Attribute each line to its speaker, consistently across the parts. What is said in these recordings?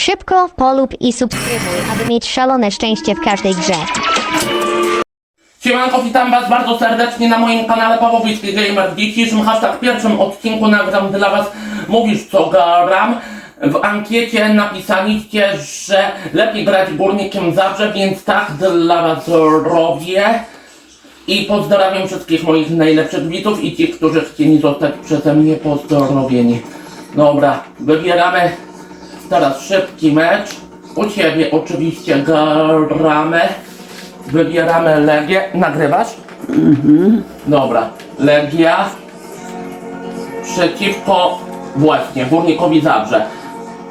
Speaker 1: Szybko polub i subskrybuj, aby mieć szalone szczęście w każdej grze.
Speaker 2: Siemanko, witam was bardzo serdecznie na moim kanale Pawłowicki Gamer. W dzisiejszym hashtag pierwszym odcinku nagram dla was Mówisz co gram. W ankiecie napisaliście, że lepiej grać górnikiem Zabrze, więc tak dla was robię. I pozdrawiam wszystkich moich najlepszych widzów i tych, którzy chcieli zostać przeze mnie pozdrowieni. Dobra, wybieramy teraz szybki mecz. U ciebie oczywiście gramy. Wybieramy Legię. Nagrywasz? Dobra. Legia przeciwko właśnie Górnikowi Zabrze.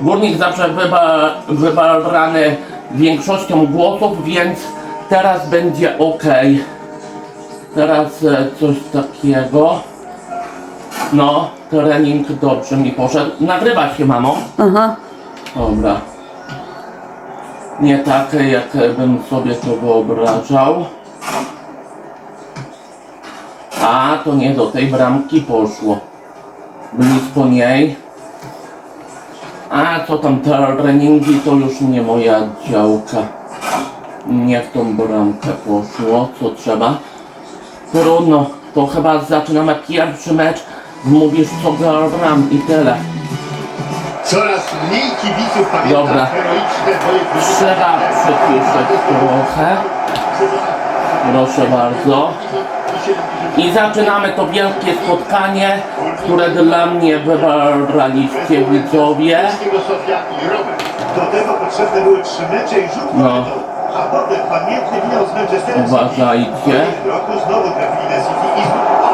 Speaker 2: Górnik Zabrze wyba, wybrany większością głosów, więc teraz będzie ok. Teraz e, coś takiego. No, trening dobrze mi poszedł. Nagrywa się, mamo?
Speaker 3: Aha.
Speaker 2: Dobra. Nie tak, jak bym sobie to wyobrażał. A, to nie do tej bramki poszło. Blisko niej. A, co tam treningi, to już nie moja działka. Nie w tą bramkę poszło, co trzeba. Trudno, to chyba zaczynamy pierwszy mecz. Mówisz co gram i tyle.
Speaker 4: Coraz mniej kibiców pamięta
Speaker 2: Dobra.
Speaker 4: heroiczne boje
Speaker 2: Trzeba przyciszyć trochę. Proszę bardzo. I zaczynamy to wielkie spotkanie, które dla mnie wybraliście widzowie.
Speaker 4: Do tego potrzebne były trzy mecze i rzut
Speaker 2: No.
Speaker 4: A potem pamiętny finał z Manchesterem.
Speaker 2: Uważajcie.
Speaker 4: W roku znowu trafili na City i.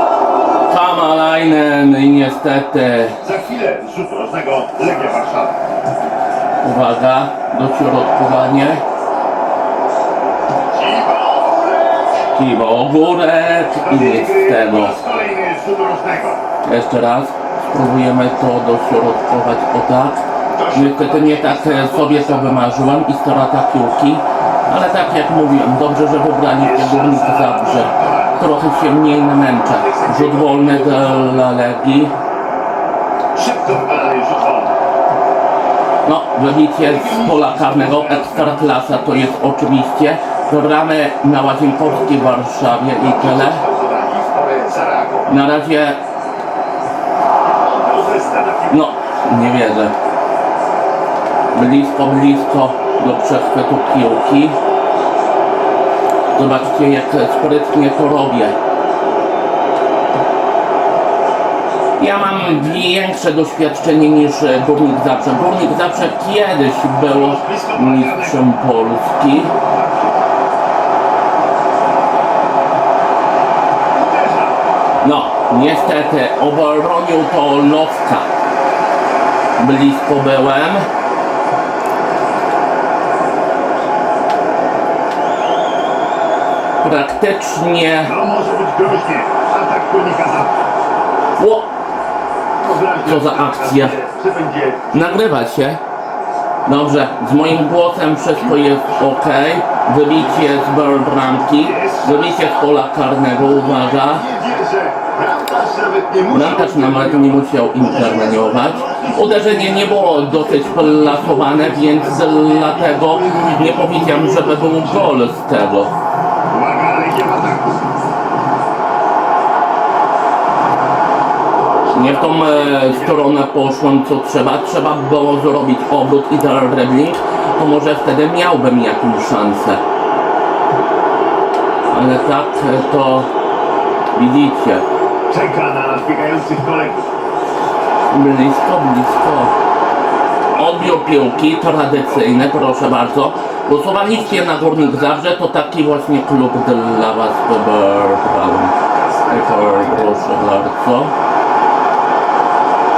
Speaker 2: Kamalainen i niestety,
Speaker 4: Za chwilę z rzutu rożnego Legia Warszawa.
Speaker 2: uwaga, dośrodkowanie. Kiwo Ogórek i nic z tego.
Speaker 4: Po raz kolejny z rzutu rożnego.
Speaker 2: Jeszcze raz spróbujemy to dośrodkować o tak. Niestety nie tak e, sobie to wymarzyłem i strata piłki, ale tak jak mówiłem, dobrze, że wybraliście górnik Zabrze. Trochę się mniej namęczę. Rzut wolny dla Legii. No, wybicie z pola karnego, ekstraklasa to jest oczywiście. Gramy na Łazienkowskiej w Warszawie i tyle. Na razie, no, nie wierzę. Blisko, blisko do przechwytu piłki. Zobaczcie jak sprytnie to robię. Ja mam większe doświadczenie niż Górnik Zabrze. Górnik Zabrze kiedyś był mistrzem Polski. No, niestety obronił to Lowka. Blisko byłem. Praktycznie...
Speaker 4: To może być groźnie. Atak za.
Speaker 2: O, Co za akcja. Nagrywa się. Dobrze, z moim głosem wszystko jest ok. Wybicie z bramki. Wybicie z pola karnego, uwaga.
Speaker 4: Bramkarz nawet nie
Speaker 2: musiał interweniować. Uderzenie nie było dosyć plasowane, więc dlatego nie powiedziałem, żeby był gol z tego.
Speaker 4: Uwaga, Legia w ataku.
Speaker 2: Nie w tą e, stronę poszłem co trzeba. Trzeba było zrobić obrót i dribbling, to może wtedy miałbym jakąś szansę. Ale tak e, to widzicie.
Speaker 4: Czeka na nadbiegających kolegów.
Speaker 2: Blisko, blisko. Odbiór piłki, tradycyjny, proszę bardzo. Głosowaliście na Górnik Zabrze, to taki właśnie klub dla Was wybrałem. Proszę bardzo.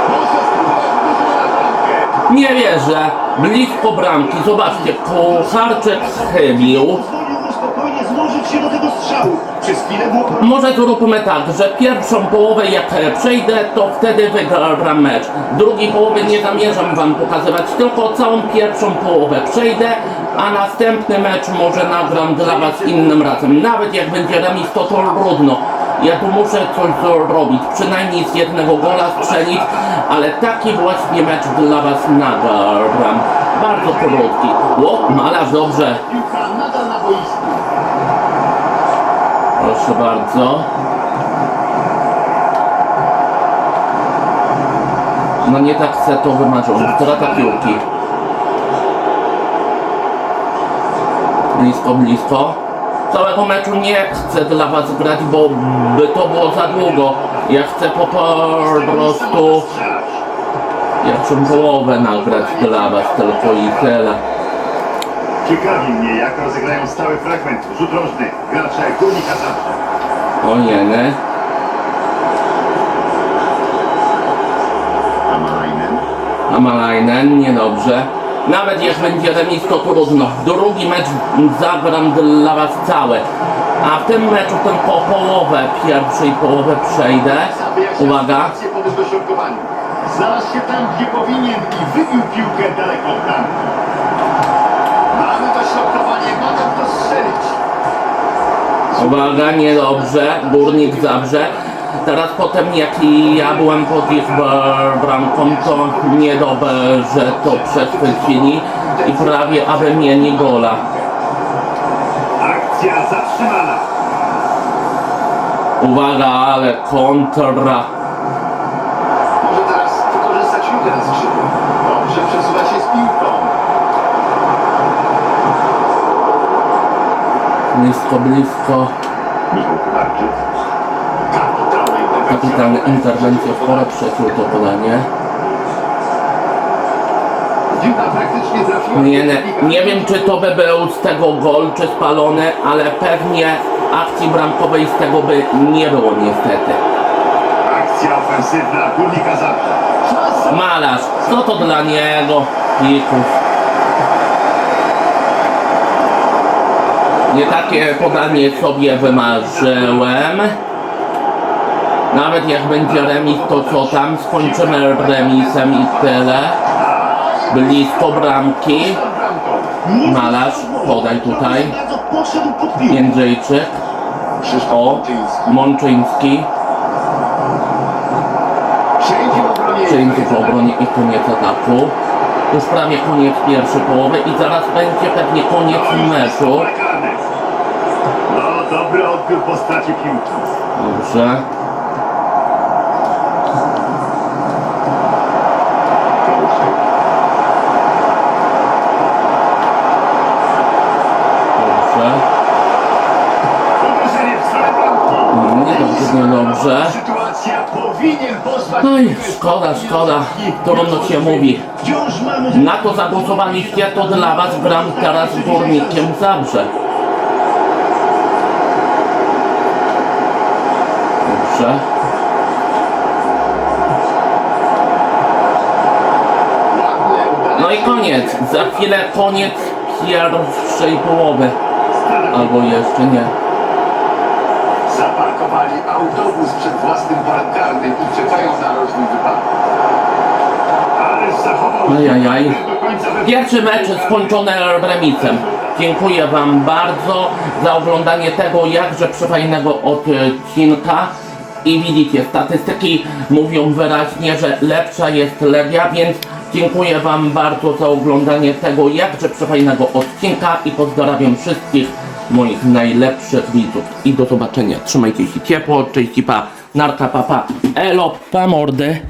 Speaker 4: Może spróbować uderzenia na bramkę.
Speaker 2: Nie wierzę, blisko bramki, zobaczcie, Kucharczyk chybił. Może zróbmy tak, że pierwszą połowę jak przejdę, to wtedy wygram mecz. Drugiej połowy nie zamierzam wam pokazywać, tylko całą pierwszą połowę przejdę, a następny mecz może nagram dla was innym razem. Nawet jak będzie remis, to to trudno. Ja tu muszę coś zrobić, przynajmniej z jednego gola strzelić, ale taki właśnie mecz dla was nagram. Bardzo krótki. Ło, malarz dobrze. Proszę bardzo. No nie tak chcę to wymarzył. Strata piłki. Blisko, blisko. Całego meczu nie chcę dla was grać, bo by to było za długo. Ja chcę po prostu pierwszą połowę nagrać dla was tylko i tyle.
Speaker 4: Ciekawi mnie, jak rozegrają stały fragment. Rzut rożny. Gracze Górnika Zabrze.
Speaker 2: Ojeny.
Speaker 4: Amalainen.
Speaker 2: Amalainen, niedobrze. Nawet jak będzie remis, to trudno. Drugi mecz zagram dla was całe. A w tym meczu tylko połowę, pierwszej połowy przejdę. Uwaga.
Speaker 4: Po. Znalazł się tam, gdzie powinien i wybił piłkę daleko od bramki. Mamy dośrodkowanie, mogą to strzelić.
Speaker 2: Uwaga, niedobrze. Górnik zabrze. Teraz potem jak i ja byłem pod ich br- bramką, to niedobrze to przechwycili i prawie aby mieli gola.
Speaker 4: Akcja zatrzymana.
Speaker 2: Uwaga, ale kontra.
Speaker 4: Może teraz wykorzystać lukę na skrzydło. Dobrze przesuwa się z piłką.
Speaker 2: Blisko, blisko.
Speaker 4: Michał Kucharczyk. Kapitalna interwencja
Speaker 2: w pole przeciął to podanie. Nie, nie, nie wiem czy to by był z tego gol, czy spalony, ale pewnie akcji bramkowej z tego by nie było niestety.
Speaker 4: Akcja ofensywna Górnika Zabrze.
Speaker 2: Malarz, co to dla niego? Pików. Nie takie podanie sobie wymarzyłem. Nawet jak będzie remis, to co tam? Skończymy remisem i tyle. Blisko bramki. Malarz, podaj tutaj. Jędrzejczyk. O,
Speaker 4: Mączyński. Przejdzie w obronie.
Speaker 2: I koniec ataku. Już prawie koniec pierwszej połowy i zaraz będzie pewnie koniec meczu.
Speaker 4: No, dobry odbiór po piłki.
Speaker 2: Dobrze. Oj,
Speaker 4: piłkę z
Speaker 2: szkoda, szkoda. Trudno się mówi. Na to zagłosowaliście, to dla was gram teraz górnikiem Zabrze. Dobrze. No i koniec. Za chwilę koniec pierwszej połowy. Albo jeszcze nie.
Speaker 4: Zaparkowali autobus przed własnym karnym i czekają na rozwój wypadku. Ale zachował
Speaker 2: Ajajaj. Pierwszy mecz skończony remisem. Dziękuję Wam bardzo za oglądanie tego jakże przefajnego odcinka. I widzicie, statystyki mówią wyraźnie, że lepsza jest Legia, więc dziękuję Wam bardzo za oglądanie tego jakże przefajnego odcinka i pozdrawiam wszystkich moich najlepszych widzów. I do zobaczenia. Trzymajcie się ciepło, cześć pa, narka papa, elo, pa mordy.